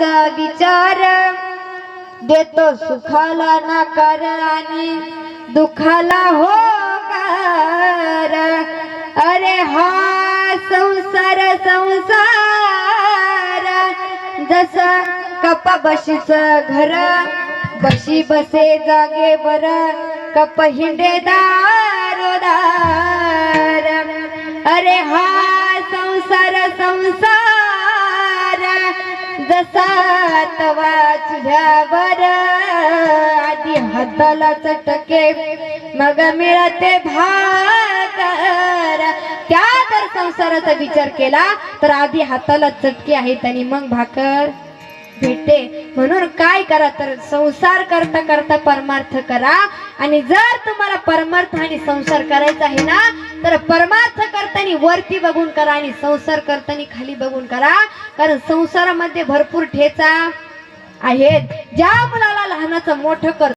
संसाराचा विचार. देतो सुखाला नाकार आणि दुखाला होकार. अरे हा संसार संसार. जस कपा बशीच घर बशी बसे जागे बर कप हिंडे जसा तवा चुल्यावर आधी हाताला चटके मग मिळते भाकर त्या जर संसाराचा विचार केला तर आधी हाताला चटके आहेत आणि मग भाकर. भेटते. म्हणून काय करा तर संसार करता करता परमार्थ करा. आणि जर तुम्हाला परमार्थ आणि संसार करायचा आहे ना तर परमार्थ करताना वरती बघून करा आणि संसार करताना खाली बघून करा. कारण संसारामध्ये भरपूर ठेचा आहेत. ज्या मुलाला लहानाचं मोठं कर